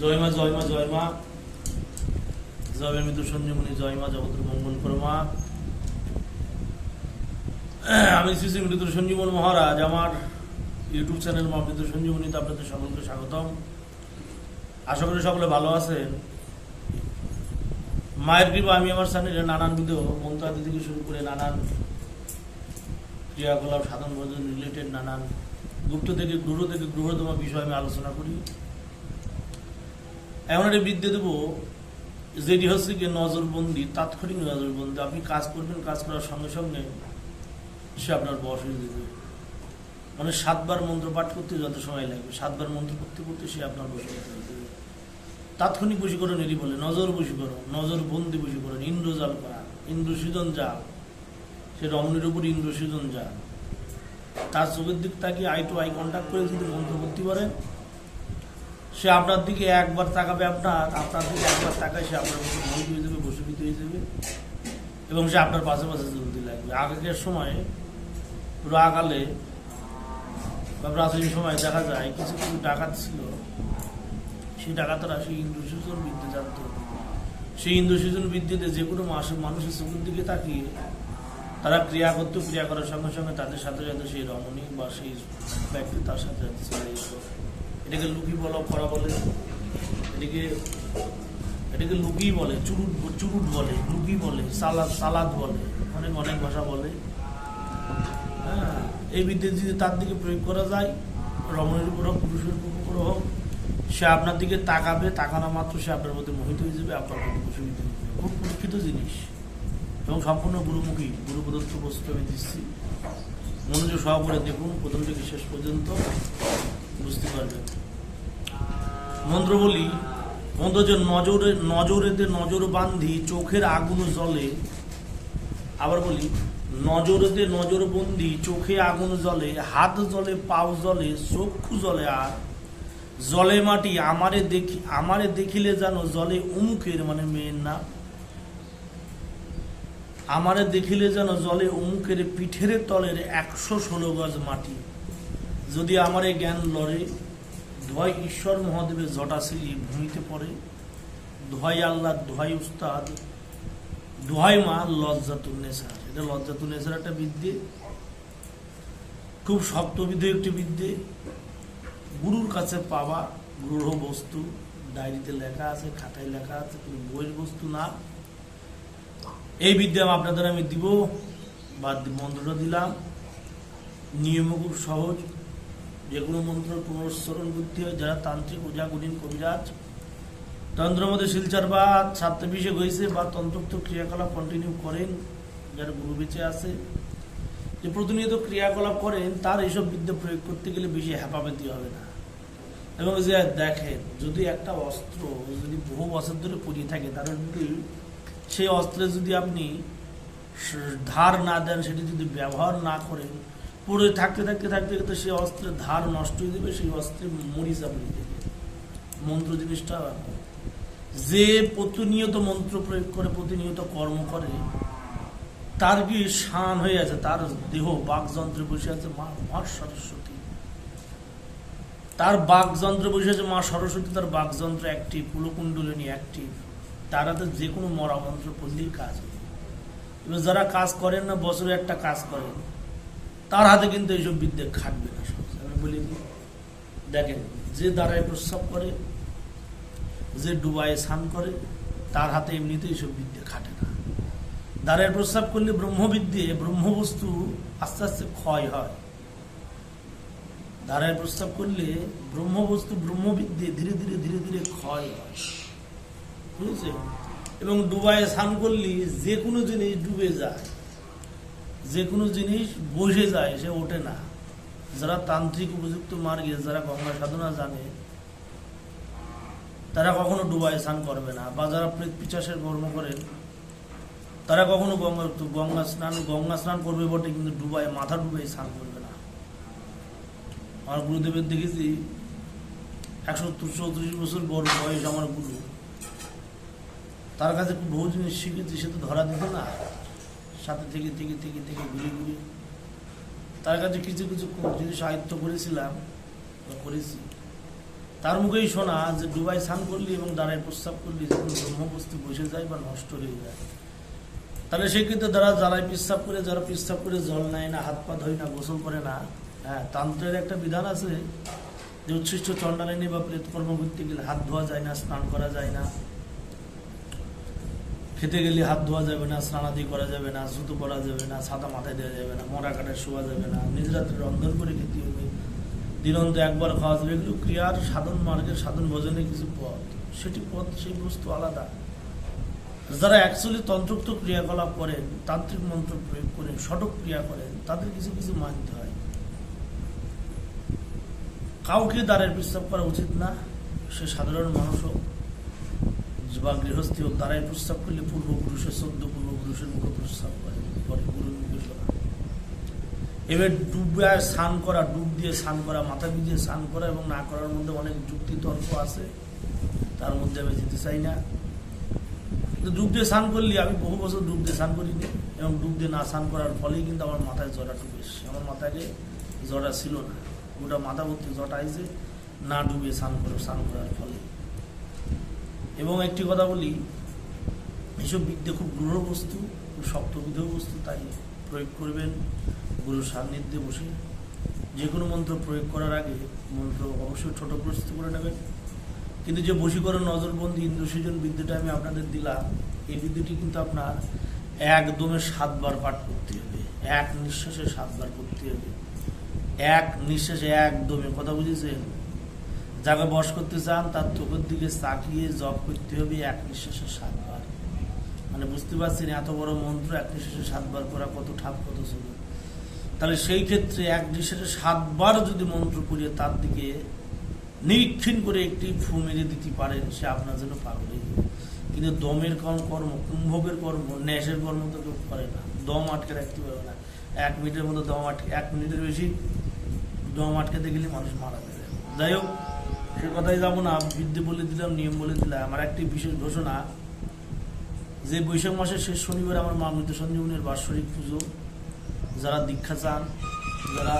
জয়মা জয় মা, জয় মৃদু সঞ্জীবনী জয় মা জগতের মঙ্গল করমা আমি শ্রী শ্রী মৃদু সঞ্জীবন মহারাজ, আমার ইউটিউব চ্যানেল মা মৃদু সঞ্জীবনীতে আপনাদের সকলকে স্বাগতম। আশা করি সকলে ভালো আছেন। মায়ের কৃপা, আমি আমার চ্যানেলে নানানবিধ মন্ত্রাদি থেকে শুরু করে নানান ক্রিয়াকলাপ, সাধন ভোজন রিলেটেড নানান গুপ্ত থেকে গ্রহ থেকে, গ্রহতম বিষয় আমি আলোচনা করি। এমন একটা বিদ্যে দেবো, যেটি হচ্ছে কি নজরবন্দি, তাৎক্ষণিক নজরবন্দি। আপনি কাজ করবেন, কাজ করার সঙ্গে সঙ্গে সে আপনার বস হয়ে দেবে মানে সাতবার মন্ত্র পাঠ করতে যত সময় লাগবে, সাতবার মন্ত্র করতে করতে সে আপনার বসে দেবে তাৎক্ষণিক বশীকরণ এটি বলে, নজর বশীকরণ নজর বন্দি বশীকরণ, ইন্দ্রজাল করা ইন্দ্রসৃজন জাল সে রমণীর উপর ইন্দ্রসৃজন জাল তার চোখের দিক তাকিয়ে আই টু আই কন্ট্যাক্ট করে যদি মন্ত্র করতে পারেন সে আপনার দিকে একবার তাকাবে আপনার আপনার দিকে একবার তাকায় সে আপনার মধ্যে মোহিত হয়ে যাবে বসীভূত হয়ে যাবে এবং সে আপনার পাশে পাশে চলতে লাগবে। আগেকার সময় পুরো আগালে বা প্রাচীন সময় দেখা যায়, কিছু কিছু ডাকাত ছিল। সেই ডাকাতরা সেই ইন্দ্রসূচন বিদ্যে জানত। সেই ইন্দ্রসূচন বিদ্যেতে যে কোনো মাসে মানুষের চোখের দিকে তাকিয়ে তারা ক্রিয়া করতো, ক্রিয়া করার সঙ্গে সঙ্গে তাদের সাথে সাথে সেই রমণী বা সেই ব্যক্তি তার সাথে সাথে চলে যেত এটাকে লুকি বলা করা বলে। এটাকে এটাকে লুকি বলে, চুরুট চুরুট বলে লুকি বলে, সালাদ সালাদ বলে, অনেক অনেক ভাষা বলে। হ্যাঁ এই বিদ্যে যদি তার দিকে প্রয়োগ করা যায়, রমণের উপর হোক, পুরুষের উপর হোক, সে আপনার দিকে তাকাবে, তাকানো মাত্র সে আপনার মধ্যে মোহিত হয়ে যাবে, আপনার মধ্যে বসীভূত হয়ে যাবে খুব পরীক্ষিত জিনিস। এবং সম্পূর্ণ গুরুমুখী গুরু প্রদত্ত বস্তু আমি দিচ্ছি। মনোযোগ সহকারে দেখুন, প্রথম থেকে শেষ পর্যন্ত। বুঝতে পারবেন মন্ত্র বলি মন্ত্র যে নজরে, নজরেতে নজর বান্ধি চোখের আগুন জলে আবার বলি, নজরেতে নজর বন্দি চোখে আগুন জলে হাত জলে পাও জলে চক্ষু জলে আর জলে মাটি আমারে দেখি, আমারে দেখিলে জানো জলে উমুকের মানে মেয়ের নাম। আমারে দেখিলে যেন জলে অমুকের পিঠের তলের একশো ষোলো গজ মাটি। যদি আমার এই জ্ঞান লড়ে ধয় ঈশ্বর মহাদেবের জটাশিলি ভূমিতে পড়ে। ধয় আল্লাহ ধয় উস্তাদ ধয় মা লজ্জাতুল নেশার। এটা লজ্জাতুল নেশার একটা বিদ্যে। খুব শক্তবিধ একটি বিদ্যে। গুরুর কাছে পাওয়া গ্রহ বস্তু, ডায়েরিতে লেখা আছে, খাতায় লেখা আছে, কোনো বইয়ের বস্তু না। এই বিদ্যা আপনাদের আমি দিব, বা মন্ত্রটা দিলাম। নিয়ম খুব সহজ। যে কোনো মন্ত্র পুনঃস্মরণ বুদ্ধি হয়, যারা তান্ত্রিক ওজা গুণিন কবিরাজ তন্ত্রের মধ্যে শিলচার বা ছাত্রাভিষেক হয়েছে বা তন্ত্রোক্ত ক্রিয়াকলাপ কন্টিনিউ করেন, যারা গুরু বেঁচে আছে, যে প্রতিনিয়ত ক্রিয়াকলাপ করেন, তার এইসব বিদ্যা প্রয়োগ করতে গেলে বেশি হ্যাপাপেতি হবে না। এবং যে দেখেন, যদি একটা অস্ত্র যদি বহু বছর ধরে পড়িয়ে থাকে, তার যদি সেই অস্ত্রে যদি আপনি ধার না দেন, সেটি যদি ব্যবহার না করেন পড়ে থাকতে থাকতে থাকতে থাকতে সেই অস্ত্রের ধার নষ্ট হয়ে যাবে, সেই অস্ত্রে মরিচ আপনি দেবে মন্ত্র জিনিসটা যে প্রতিনিয়ত মন্ত্র প্রয়োগ করে, প্রতিনিয়ত কর্ম করে, তার কি শান হয়ে আছে? তার দেহ বাকযন্ত্রে বসে আছে মা মা সরস্বতী। তার বাকযন্ত্রে বসে আছে মা সরস্বতী, তার বাকযন্ত্র অ্যাক্টিভ কুলকুণ্ডলিনী অ্যাক্টিভ তারা তো যে কোনো মরা মন্ত্র পড়লেই কাজ এবার যারা কাজ করেন না, বছরে একটা কাজ করেন। তার হাতে কিন্তু এইসব বিদ্যে খাটবে না। আমি বলি, দেখেন, যে দাঁড়ায় প্রস্রাব করে, যে ডুবায় স্নান করে, তার হাতে এমনিতে এইসব বিদ্যে খাটে না। দাঁড়ায় প্রস্রাব করলে ব্রহ্মবিদ্যে, ব্রহ্মবস্তু আস্তে আস্তে ক্ষয় হয়। দাঁড়ায় প্রস্তাব করলে ব্রহ্মবস্তু ব্রহ্মবিদ্যে ধীরে ধীরে ধীরে ধীরে ক্ষয় হয়। বুঝেছে এবং ডুবায় স্নান করলে যে কোনো জিনিস ডুবে যায়। যে কোনো জিনিস বসে যায় সে ওঠে না। যারা তান্ত্রিক উপযুক্ত মার্গে, যারা গঙ্গা সাধনা জানে, তারা কখনো ডুবায় স্নান করবে না বা যারা পিচাসের কর্ম করেন তারা কখনো গঙ্গা গঙ্গা স্নান গঙ্গা স্নান করবে বটে, কিন্তু ডুবায় মাথা ডুবে স্নান করবে না। আমার গুরুদেবের দেখেছি, একশো চৌত্রিশ বছর বড় বয়স আমার গুরু। তার কাছে বহু জিনিস শিখেছি, সে তো ধরা দিত না। সাথে থেকে থেকে থেকে থেকে ঘুরে ঘুরে তার কাছে কিছু কিছু জিনিস আয়ত্ত করেছিলাম করেছি। তার মুখেই শোনা যে ডুবাই স্নান করলি এবং দাঁড়ায় প্রস্তাব করলি যে কোনো ব্রহ্মবস্তু বসে যায় বা নষ্ট হয়ে যায়। তাহলে সেই ক্ষেত্রে যারা প্রস্তাব করে, যারা প্রস্তাব করে জল নেয় না, হাত পা ধোয় না, গোসল করে না হ্যাঁ তান্ত্রের একটা বিধান আছে যে উচ্ছিষ্ট চণ্ডালিনী বা প্রেতকর্ম করতে গেলে হাত ধোয়া যায় না, স্নান করা যায় না। খেতে গেলে হাত ধোয়া যাবে না, স্নানাদি করা যাবে না, জুতো পরা যাবে না, ছাতা মাথায় দেওয়া যাবে না, মরা কাটায় শোয়া যাবে না, নিজ রাত্রে রন্ধন করে খেতে হবে। দিনন্ত একবার খাওয়া যাবে, এগুলো ক্রিয়ার সাধন, মার্গের সাধন, ভোজনের কিছু পথ। সেটি পথ, সেই বস্তু আলাদা। যারা অ্যাকচুয়ালি তন্ত্রোক্ত ক্রিয়াকলাপ করেন, তান্ত্রিক মন্ত্র প্রয়োগ করেন সটক ক্রিয়া করেন, তাদের কিছু কিছু মানতে হয়। কাউকে দ্বারের প্রস্তাব করা উচিত না, সে সাধারণ মানুষ হোক বা গৃহস্থী হোক দ্বারাই প্রস্তাব করলে পূর্বপুরুষের সদ্য পূর্বপুরুষের মুখে প্রস্তাব করে। পরে এবার ডুবে স্নান করা, ডুব দিয়ে স্নান করা, মাথা ভিজিয়ে স্নান করা এবং না করার মধ্যে অনেক যুক্তি তর্ক আছে। তার মধ্যে আমি যেতে চাই না। কিন্তু ডুব দিয়ে স্নান করলে, আমি বহু বছর ডুব দিয়ে স্নান করিনি এবং ডুব দিয়ে না স্নান করার ফলেই কিন্তু আমার মাথায় জটা এসছে। আমার মাথায় জটা ছিল না। গোটা মাথা ভর্তি জটা আইছে, না ডুবে স্নান করে, স্নান করার ফলে। এবং একটি কথা বলি, এসব বিদ্যে খুব গৃহ বস্তু, খুব শক্তবিধ বস্তু, তাই প্রয়োগ করবেন গুরুর সান্নিধ্যে বসে। যে কোনো মন্ত্র প্রয়োগ করার আগে মন্ত্র অবশ্যই ছোট প্রস্তুত করে নেবেন। কিন্তু যে বশীকরণ নজরবন্দি ইন্দ্রসৃজন বিদ্যাটা আমি আপনাদের দিলাম, এই বিদ্যাটি কিন্তু আপনার একদমে সাতবার পাঠ করতে হবে। এক নিঃশ্বাসে সাতবার করতে হবে। এক নিঃশ্বাসে একদমে। কথা বুঝেছেন? যাকে বস করতে চান, তার চোখের দিকে তাকিয়ে জপ করতে হবে এক নিঃশ্বাসে সাতবার। মানে বুঝতে পারছেন, এত বড় মন্ত্র এক নিঃশ্বাসে সাতবার করা কত ঠাপ, কত ছিল তাহলে সেই ক্ষেত্রে এক নিঃশ্বাসে সাতবার যদি মন্ত্র করিয়ে তার দিকে নিরীক্ষণ করে একটি ফু মেরে দিতে পারেন, সে আপনার জন্য পাগল হয়ে কিন্তু দমের কর্ম, কুম্ভকের কর্ম, ন্যাসের কর্ম তো কেউ করে না। দম আটকে রাখতে পারবে না। এক মিনিটের মতো দম আটকে, এক মিনিটের বেশি দম আটকাতে গেলে মানুষ মারা যাবে। যাই হোক সে কথাই যাব না বিদ্যে বলে দিলাম, নিয়ম বলে দিলাম। আমার একটি বিশেষ ঘোষণা, যে বৈশাখ মাসের শেষ শনিবার আমার মা মৃত সঞ্জীবনের বাৎসরিক পুজো। যারা দীক্ষা চান, যারা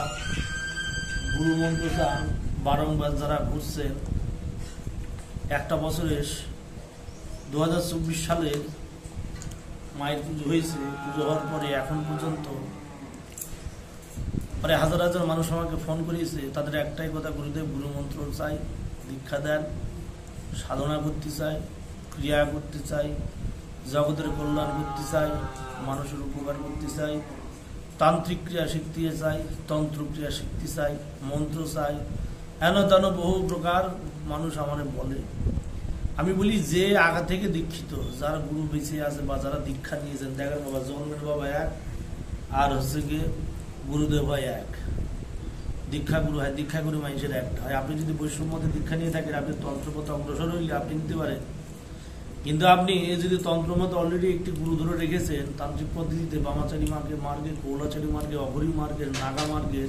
গুরু মন্ত্র চান, বারংবার যারা ঘুরছেন, একটা বছরের দু হাজার চব্বিশ সালের মায়ের পুজো হয়েছে। পুজো হওয়ার পরে এখন পর্যন্ত পরে হাজার হাজার মানুষ আমাকে ফোন করিয়েছে। তাদের একটাই কথা, গুরুদেব, গুরু মন্ত্র চাই। দীক্ষা দেন, সাধনা করতে চাই ক্রিয়া করতে চাই জগতের কল্যাণ করতে চাই মানুষের উপকার করতে চাই তান্ত্রিক ক্রিয়া শিখতে চাই তন্ত্র ক্রিয়া শিখতে চাই মন্ত্র চাই এন তেন বহু প্রকার মানুষ আমার বলে। আমি বলি যে আগা থেকে দীক্ষিত, যারা গুরু বেঁচে আছে বা যারা দীক্ষা নিয়েছেন, দেখেন বাবা, জন্মের বাবা এক, আর হচ্ছে গিয়ে গুরুদেব এক। দীক্ষা গুরু হয় দীক্ষা গুরু মানুষের একটা হয় আপনি যদি বৈষ্ণবমতে দীক্ষা নিয়ে থাকেন, আপনি তন্ত্রপথে অগ্রসর হইলে আপনি নিতে পারেন। কিন্তু আপনি যদি তন্ত্রমতে অলরেডি একটি গুরু ধরে রেখেছেন, তান্ত্রিক পদ্ধতিতে বামাচারী মার্গে মার্গে, কৌলাচারী মার্গে, অঘরী মার্গের নাগা মার্গের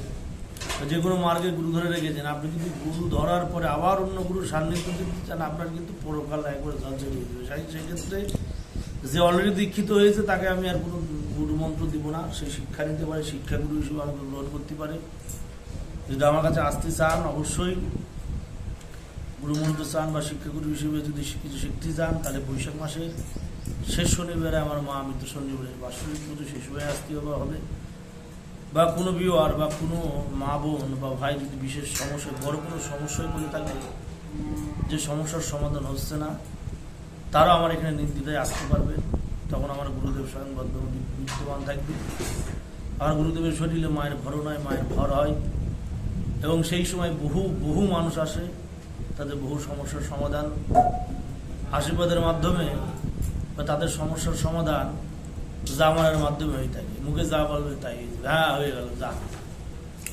বা যে কোনো মার্গে গুরু ধরে রেখেছেন, আপনি যদি গুরু ধরার পরে আবার অন্য গুরুর সান্নিধ্য দিতে চান, আপনার কিন্তু পরকাল একবার ঝরঝরে হয়ে যাবে। সেই- সেক্ষেত্রে যে অলরেডি দীক্ষিত হয়েছে, তাকে আমি আর কোনো গুরুমন্ত্র দিব না। সে শিক্ষা নিতে পারে, শিক্ষাগুরু হিসেবে আমাকে গ্রহণ করতে পারে। যদি আমার কাছে আসতে চান, অবশ্যই গুরুমন্ত্র চান বা শিক্ষাগুরু হিসেবে যদি কিছু শিখতে চান, তাহলে বৈশাখ মাসে শেষ শনিবারে আমার মা মৃত্যু সঞ্জীবনের বাৎসরিক পুজো শেষ হয়ে আসতে হবে। বা কোনো বিওয়ার বা কোনো মা বোন বা ভাই যদি বিশেষ সমস্যায়, বড় কোনো সমস্যায় পড়ে থাকে, যে সমস্যার সমাধান হচ্ছে না তারা আমার এখানে নির্দ্বিধায় আসতে পারবে। তখন আমার গুরুদেব স্বয়ং বদ্ধ বিদ্যমান থাকবে। আমার গুরুদেবের শরীরে মায়ের ভরও নয় মায়ের ভর হয়। এবং সেই সময় বহু বহু মানুষ আসে, তাদের বহু সমস্যার সমাধান। আশীর্বাদের মাধ্যমে বা তাদের সমস্যার সমাধান জামানের মাধ্যমে হয়ে থাকে। মুখে যা বলবে তাই হ্যাঁ হয়ে গেল, যা।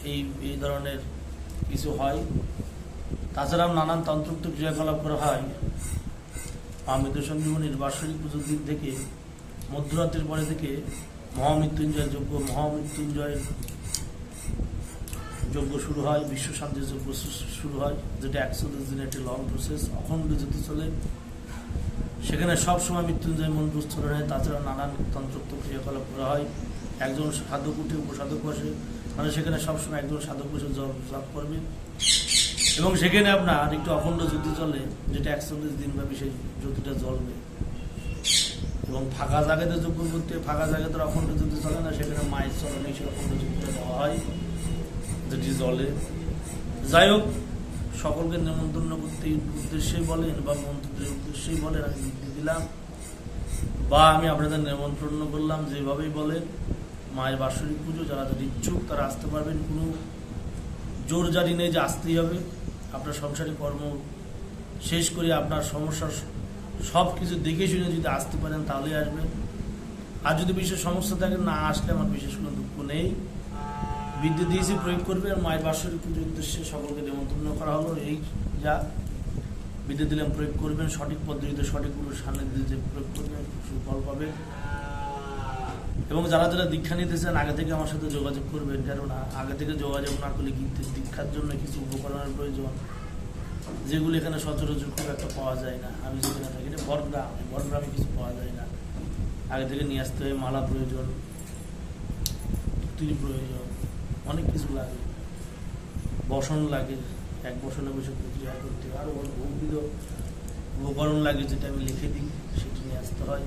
এই এই ধরনের কিছু হয়। তাছাড়াও নানান তন্ত্রোক্ত ক্রিয়াকলাপ করা হয়। অমৃত সঞ্জীবনীর বাৎসরিক পুজোর দিন থেকে, মধ্যরাত্রির পরে থেকে মহামৃত্যুঞ্জয় যোগ্য মহামৃত্যুঞ্জয় যজ্ঞ শুরু হয় বিশ্ব শান্তি যজ্ঞ শুরু হয়, যেটা একশো দশ দিনের একটি লং প্রসেস অখণ্ড যেতে চলে। সেখানে সবসময় মৃত্যুঞ্জয় মন্ত্র উচ্চারণ হয় তাছাড়া নানান তন্ত্রোক্ত ক্রিয়াকলাপ করা হয়। একজন সাধক উঠে উপসাধক বসে মানে সেখানে সবসময় একজন সাধক বসে জপ জপ করবে। এবং সেখানে আপনার একটু অখণ্ড যুদ্ধ চলে, যেটা একচল্লিশ দিন ব্যাপী সেই জ্যোতিটা জ্বলবে। এবং ফাঁকা জায়গাতে যোগ্য করতে, ফাঁকা জায়গাতে অখণ্ড যুদ্ধ চলে না, সেখানে মায়ের চলনে সেই অখণ্ড জ্যোতিটা দেওয়া হয়। যেটি জলে যাই হোক, সকলকে নিমন্ত্রণ করতে উদ্দেশ্যেই বলেন বা মন্ত্রীদের উদ্দেশ্যেই বলেন, আমি বিজ্ঞপ্তি দিলাম। বা আমি আপনাদের নিমন্ত্রণ করলাম যেভাবেই বলেন। মায়ের বাৎসরিক পুজো, যারা যারা ইচ্ছুক তারা আসতে পারবেন। কোনো জোর জারি নেই যে আসতেই হবে। আপনার সংসারে কর্ম শেষ করে আপনার সমস্যার সব কিছু দেখে শুনে যদি আসতে পারেন তাহলেই আসবেন। আর যদি বিশেষ সমস্যা থাকে না আসলে আমার বিশেষ কোনো দুঃখ নেই। বিদ্যুৎ দিয়েছি, প্রয়োগ করবে, আর মায়ের বাৎসরিক পুজোর উদ্দেশ্যে সকলকে নিমন্ত্রণ করা হলো। এই যা বিদ্যুৎ দিলাম, প্রয়োগ করবেন, সঠিক পদ্ধতিতে সঠিক সঠিকগুলোর সান্নিধ্যে যে প্রয়োগ করবেন, সুফল পাবেন। এবং যারা যারা দীক্ষা নিতে চান, আগে থেকে আমার সাথে যোগাযোগ করবেন কেননা আগে থেকে যোগাযোগ না করলে কিন্তু দীক্ষার জন্য কিছু উপকরণের প্রয়োজন, যেগুলো এখানে সচরাচর খুব একটা পাওয়া যায় না। আমি যেখানে থাকি, এটা বরগ্রাম বরগ্রামে কিছু পাওয়া যায় না। আগে থেকে নিয়ে আসতে হয়, মালা প্রয়োজন, তুলি প্রয়োজন। অনেক কিছু লাগে। বসন লাগে, এক বসনে বসে প্রক্রিয়া করতে হয় আরও বহুবিধ উপকরণ লাগে যেটা আমি লিখে দিই, সেটি নিয়ে আসতে হয়।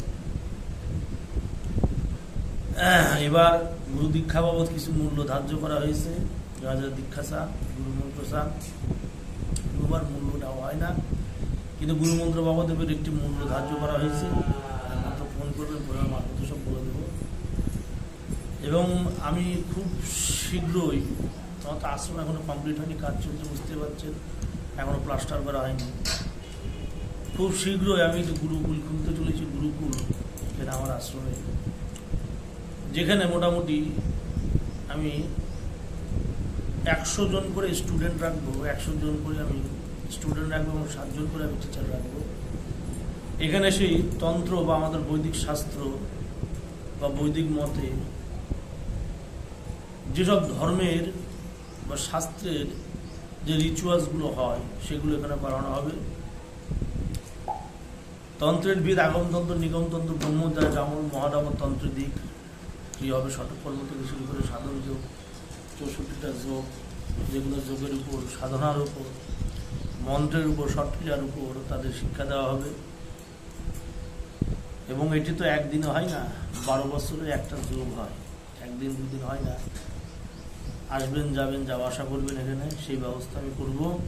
এবার গুরু দীক্ষা বাবদ কিছু মূল্য ধার্য করা হয়েছে। যারা দীক্ষা চান গুরু মন্ত্র চান গুরুবার মূল্য দেওয়া হয় না, কিন্তু গুরু মন্ত্র বাবদ একটি মূল্য ধার্য করা হয়েছে। মাত্র ফোন করবেন ফোনের মারফত সব বলে দেবো এবং আমি খুব শীঘ্রই, তোমার তো আশ্রম এখনও কমপ্লিট হয়নি, কাজ চলছে, বুঝতে পারছেন, এখনও প্লাস্টার করা হয়নি। খুব শীঘ্রই আমি একটি গুরুকুল খুলতে চলেছি, গুরুকুল এখানে আমার আশ্রমে, যেখানে মোটামুটি আমি একশো জন করে স্টুডেন্ট রাখব, একশো জন করে আমি স্টুডেন্ট রাখব এবং সাতজন করে আমি টিচার রাখব। এখানে সেই তন্ত্র বা আমাদের বৈদিক শাস্ত্র বা বৈদিক মতে যেসব ধর্মের বা শাস্ত্রের যে রিচুয়ালসগুলো হয়, সেগুলো এখানে করানো হবে। তন্ত্রের বিদ আগমতন্ত্র, নিগমতন্ত্র ব্রহ্মচার্য জামল মহাদামর তন্ত্র দিক। কী হবে? শতকর্ম থেকে শুরু করে সাধন যোগ, চৌষট্টিটা যোগ, যেগুলো যোগের উপর, সাধনার উপর, মন্ত্রের উপর সটক্রিয়ার উপর তাদের শিক্ষা দেওয়া হবে। এবং এটি তো একদিনে হয় না, বারো বছরে একটা যোগ হয়। একদিন, দুদিন হয় না। আসবেন, যাবেন, যাওয়া আশা করবেন এখানে, সেই ব্যবস্থা আমি করব।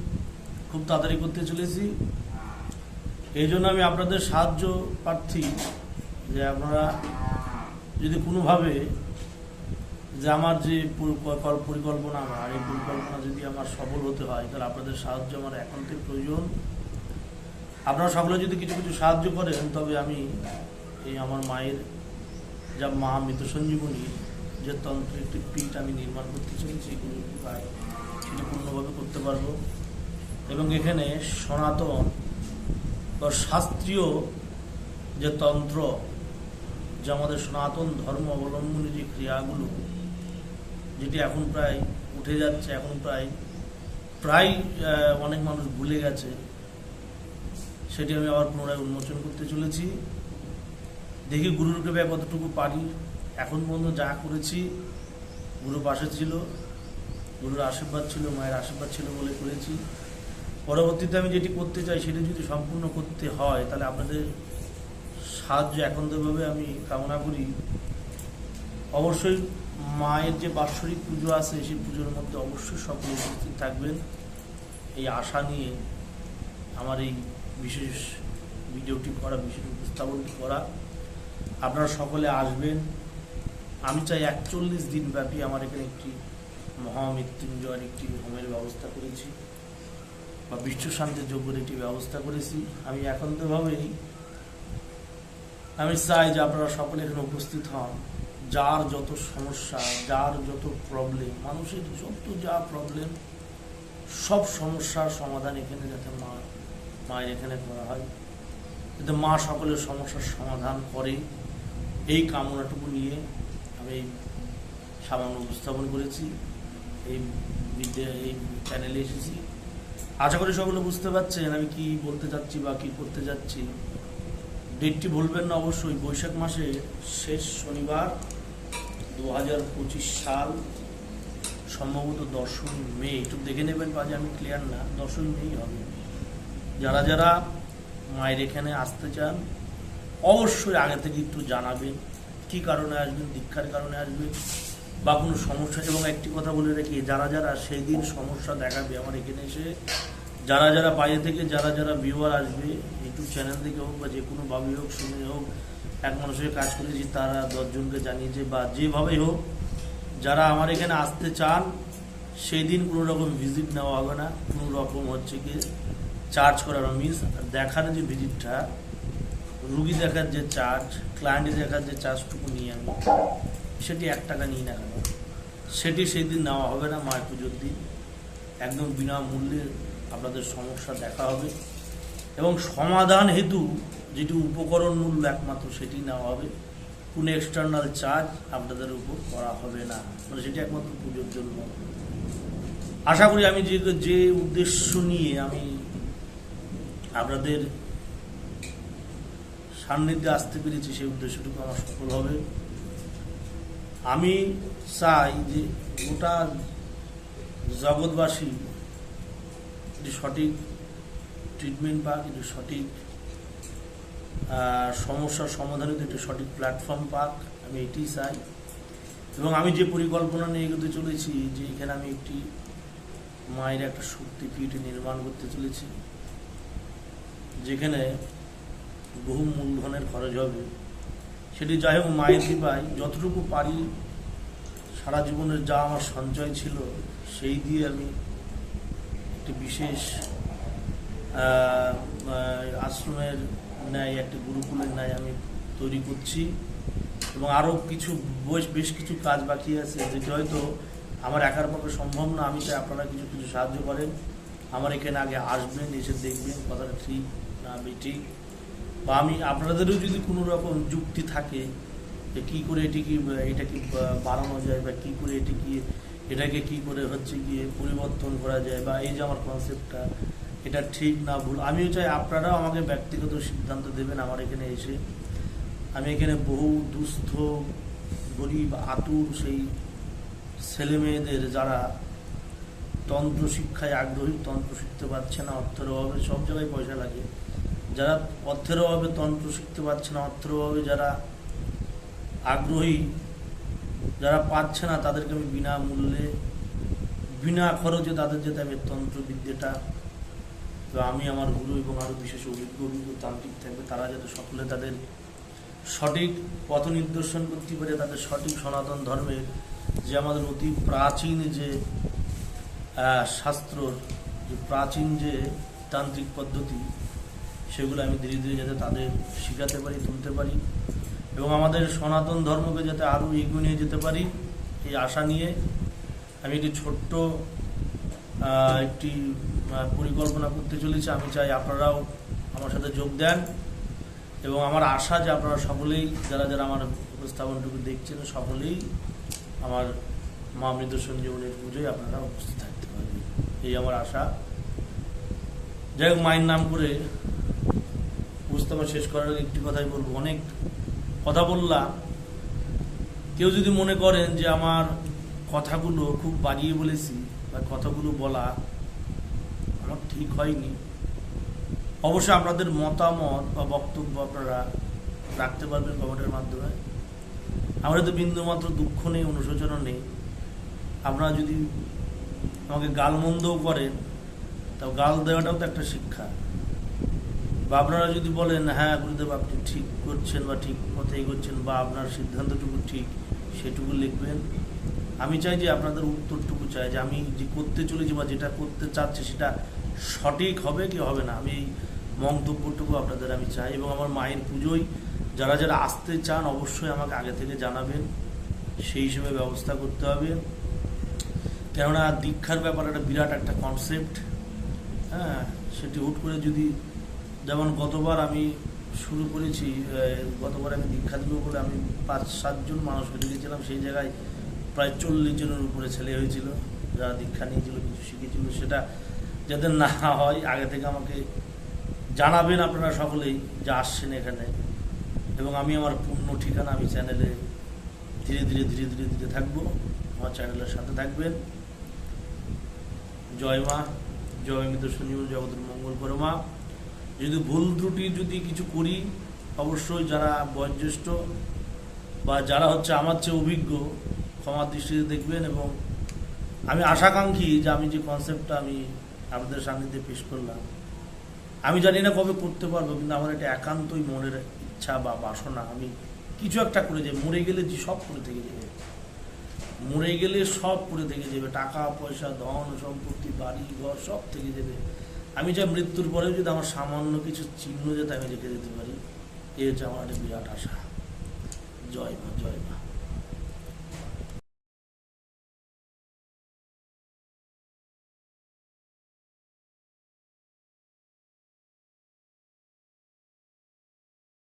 খুব তাড়াতাড়ি করতে চলেছি। এই জন্য আমি আপনাদের সাহায্য প্রার্থী যে আপনারা যদি কোনোভাবে যে আমার যে পরি- পরি- পরিকল্পনা আমার এই পরিকল্পনা যদি আমার সফল হতে হয়, তাহলে আপনাদের সাহায্য আমার একান্তের প্রয়োজন। আপনারা সকলে যদি কিছু কিছু সাহায্য করেন, তবে আমি এই আমার মায়ের যা মা মৃত সঞ্জীবনী যে তন্ত্র একটি পীঠ আমি নির্মাণ করতে চলেছি, এগুলো প্রায় সেটি পূর্ণভাবে করতে পারব। এবং এখানে সনাতন বা শাস্ত্রীয় যে তন্ত্র, যে আমাদের সনাতন ধর্ম অবলম্বনী যে ক্রিয়াগুলো, যেটি এখন প্রায় উঠে যাচ্ছে, এখন প্রায় প্রায় অনেক মানুষ ভুলে গেছে, সেটি আমি আবার পুনরায় উন্মোচন করতে চলেছি। দেখি গুরুর কৃপায় কতটুকু পারি। এখন পর্যন্ত যা করেছি গুরু পাশে ছিল, গুরুর আশীর্বাদ ছিল, মায়ের আশীর্বাদ ছিল বলে করেছি। পরবর্তীতে আমি যেটি করতে চাই, সেটি যদি সম্পূর্ণ করতে হয়, তাহলে আপনাদের সাহায্য একান্তভাবে আমি কামনা করি। অবশ্যই মায়ের যে বাৎসরিক পুজো আছে, সেই পুজোর মধ্যে অবশ্যই সকলে উপস্থিত থাকবেন। এই আশা নিয়ে আমার এই বিশেষ ভিডিওটি করা, বিশেষ উপস্থাপনটি করা। আপনারা সকলে আসবেন। আমি চাই একচল্লিশ দিন ব্যাপী আমার এখানে একটি মহামৃত্যুঞ্জয়ের একটি হোমের ব্যবস্থা করেছি বা বিশ্ব শান্তির যোগ্যের একটি ব্যবস্থা করেছি। আমি একান্তভাবেই আমি চাই যে আপনারা সকলে এখানে উপস্থিত হন। যার যত সমস্যা, যার যত প্রবলেম মানুষের যত যা প্রবলেম সব সমস্যার সমাধান এখানে যাতে মা, মায়ের এখানে করা হয়। যাতে মা সকলের সমস্যার সমাধান করে। এই কামনাটুকু নিয়ে এই সামান্য উপস্থাপন করেছি, এই বিদ্যা এই চ্যানেলে এসেছি। আশা করি সকলে বুঝতে পারছেন আমি কি বলতে চাচ্ছি বা কি করতে যাচ্ছি। ডেটটি বলবেন না অবশ্যই, বৈশাখ মাসে শেষ শনিবার দু হাজার পঁচিশ সাল, সম্ভবত দশই মে, একটু দেখে নেবেন বাজে, আমি ক্লিয়ার না দশই মেই হবে। যারা যারা মায়ের এখানে আসতে চান, অবশ্যই আগে থেকে একটু জানাবেন। কি কারণে আসবেন, দীক্ষার কারণে আসবেন, বা কোনো সমস্যা, এবং একটি কথা বলে রাখি, যারা যারা সেই দিন সমস্যা দেখাবে আমার এখানে এসে, যারা যারা বাইরে থেকে, যারা যারা ভিউয়ার আসবে, ইউটিউব চ্যানেল থেকে হোক বা যে কোনোভাবে হোক, শুনে হোক, এক মানুষের কাজ করেছি তারা দশজনকে জানিয়েছে বা যেভাবেই হোক, যারা আমার এখানে আসতে চান, সেই দিন কোনো রকম ভিজিট নেওয়া হবে না, কোনো রকম হচ্ছে কি চার্জ করার মিস দেখার যে ভিজিটটা রুগী দেখার যে চার্জ ক্লায়েন্ট দেখার যে চার্জটুকু নিয়ে আমি, সেটি এক টাকা নিই না কেন? সেটি সেই দিন নেওয়া হবে না, মায়ের পুজোর দিন। একদম বিনামূল্যে আপনাদের সমস্যা দেখা হবে। এবং সমাধান হেতু যেটি উপকরণ মূল্য একমাত্র সেটি নেওয়া হবে। কোনো এক্সটার্নাল চার্জ আপনাদের উপর করা হবে না। মানে সেটি একমাত্র পুজোর জন্য। আশা করি আমি যে যে উদ্দেশ্য নিয়ে আমি আপনাদের সান্নিধ্যে আসতে পেরেছি, সেই উদ্দেশ্যটুকু আমার সফল হবে। আমি চাই যে গোটা জগৎবাসী একটি সঠিক ট্রিটমেন্ট পাক, একটি সঠিক সমস্যার সমাধানের একটি সঠিক প্ল্যাটফর্ম পাক, আমি এটি চাই। এবং আমি যে পরিকল্পনা নিয়ে এগোতে চলেছি, যে এখানে আমি একটি মায়ের একটা শক্তিপীঠ নির্মাণ করতে চলেছি, যেখানে বহু মূলধনের খরচ হবে। সেটি যাই হোক, মায়ের কৃপায় যতটুকু পারি সারা জীবনের যা আমার সঞ্চয় ছিল, সেই দিয়ে আমি একটি বিশেষ আশ্রমের ন্যায়, একটি গুরুকুলের ন্যায় আমি তৈরি করছি। এবং আরও কিছু, বেশ বেশ কিছু কাজ বাকি আছে, যেটি হয়তো আমার একার পক্ষে সম্ভব না। আমি চাই আপনারা কিছু কিছু সাহায্য করেন। আমার এখানে আগে আসবেন, এসে দেখবেন, কথাটা ঠিক না আমি ঠিক বা আমি আপনাদেরও যদি কোনো রকম যুক্তি থাকে যে কী করে এটি কি, এটা কি বা- বাড়ানো যায় বা কী করে এটি কি, এটাকে কি করে হচ্ছে গিয়ে পরিবর্তন করা যায় বা এই যে আমার কনসেপ্টটা এটা ঠিক না ভুল, আমিও চাই আপনারাও আমাকে ব্যক্তিগত সিদ্ধান্ত দেবেন আমার এখানে এসে। আমি এখানে বহু দুস্থ, গরিব, আতুর সেই ছেলে মেয়েদের যারা তন্ত্র শিক্ষায় আগ্রহী, তন্ত্র শিখতে পারছে না, অর্থের অভাবে সব জায়গায় পয়সা লাগে। যারা অর্থের অভাবে তন্ত্র শিখতে পারছে না অর্থের অভাবে যারা আগ্রহী যারা পাচ্ছে না তাদেরকে আমি বিনামূল্যে বিনা খরচে তাদের যেতে আমি তন্ত্রবিদ্যাটা তো আমি আমার গুরু এবং আরও বিশেষ অভিজ্ঞ অভিজ্ঞ তান্ত্রিক থাকবে তারা যাতে সকলে তাদের সঠিক পথ নির্দেশন করতে পারে তাদের সঠিক সনাতন ধর্মের যে আমাদের অতি প্রাচীন যে আহ, শাস্ত্রর যে প্রাচীন যে তান্ত্রিক পদ্ধতি সেগুলো আমি ধীরে ধীরে যাতে তাদের শেখাতে পারি, তুলতে পারি এবং আমাদের সনাতন ধর্মকে যাতে আরও এগিয়ে নিয়ে যেতে পারি, এই আশা নিয়ে আমি একটি ছোট্ট একটি পরিকল্পনা করতে চলেছি। আমি চাই আপনারাও আমার সাথে যোগ দেন এবং আমার আশা যে আপনারা সকলেই, যারা যারা আমার উপস্থাপনটুকু দেখছেন, সকলেই আমার মা মৃত সঞ্জীবনের পুজোয় আপনারা উপস্থিত থাকতে পারবেন। এই আমার আশা। যাই হোক, মায়ের নাম করে উপস্থাপন শেষ করার একটি কথাই বলব। অনেক কথা বললাম। কেউ যদি মনে করেন যে আমার কথাগুলো খুব বাড়িয়ে বলেছি বা কথাগুলো বলা আমার ঠিক হয়নি, অবশ্যই আপনাদের মতামত বা বক্তব্য আপনারা রাখতে পারবেন কমেন্টের মাধ্যমে। আমরা তো বিন্দুমাত্র দুঃখ নেই, অনুশোচনা নেই। আপনারা যদি আমাকে গালমন্দও করেন, তাও গাল দেওয়াটাও তো একটা শিক্ষা। বা আপনারা যদি বলেন হ্যাঁ গুরুদেব, আপনি ঠিক করছেন বা ঠিক পথে এগোচ্ছেন বা আপনার সিদ্ধান্তটুকু ঠিক, সেটুকু লিখবেন। আমি চাই যে আপনাদের উত্তরটুকু চাই, যে আমি যে করতে চলেছি বা যেটা করতে চাচ্ছি সেটা সঠিক হবে কি হবে না। আমি এই মন্তব্যটুকু আপনাদের আমি চাই এবং আমার মায়ের পুজোয় যারা যারা আসতে চান অবশ্যই আমাকে আগে থেকে জানাবেন। সেই হিসেবে ব্যবস্থা করতে হবে। কেননা দীক্ষার ব্যাপার একটা বিরাট একটা কনসেপ্ট হ্যাঁ সেটি হুট করে যদি যেমন গতবার আমি শুরু করেছি গতবার আমি দীক্ষা দিব বলে আমি পাঁচ সাতজন মানুষকে ডেকেছিলাম সেই জায়গায় প্রায় চল্লিশ জনের উপরে ছেলে হয়েছিল, যারা দীক্ষা নিয়েছিল, কিছু শিখেছিল। সেটা যাতে না হয়, আগে থেকে আমাকে জানাবেন আপনারা সকলেই যে আসছেন এখানে। এবং আমি আমার পূর্ণ ঠিকানা আমি চ্যানেলে ধীরে ধীরে ধীরে ধীরে ধীরে থাকব। আমার চ্যানেলের সাথে থাকবেন। জয় মা, জয় মৃত শনিমূল জগতের মঙ্গল করো মা যদি ভুল ত্রুটি যদি কিছু করি, অবশ্যই যারা বয়োজ্যেষ্ঠ বা যারা হচ্ছে আমার চেয়ে অভিজ্ঞ ক্ষমার দৃষ্টিতে দেখবেন এবং আমি আশাকাঙ্ক্ষী যে আমি যে কনসেপ্টটা আমি আপনাদের সান্নিধ্যে পেশ করলাম, আমি জানি না কবে করতে পারব, কিন্তু আমার এটা একান্তই মনের ইচ্ছা বা বাসনা, আমি কিছু একটা করে যাই মরে গেলে যে সব করে থেকে যাবে। মরে গেলে সব করে থেকে যাবে। টাকা, পয়সা, ধন, সম্পত্তি, বাড়ি, ঘর সব থেকে যাবে। আমি যা মৃত্যুর পরেও যদি আমার সামান্য কিছু চিহ্ন যাতে আমি রেখে দিতে পারি, এ হচ্ছে আমার একটা বিরাট আশা। জয় মা জয় মা।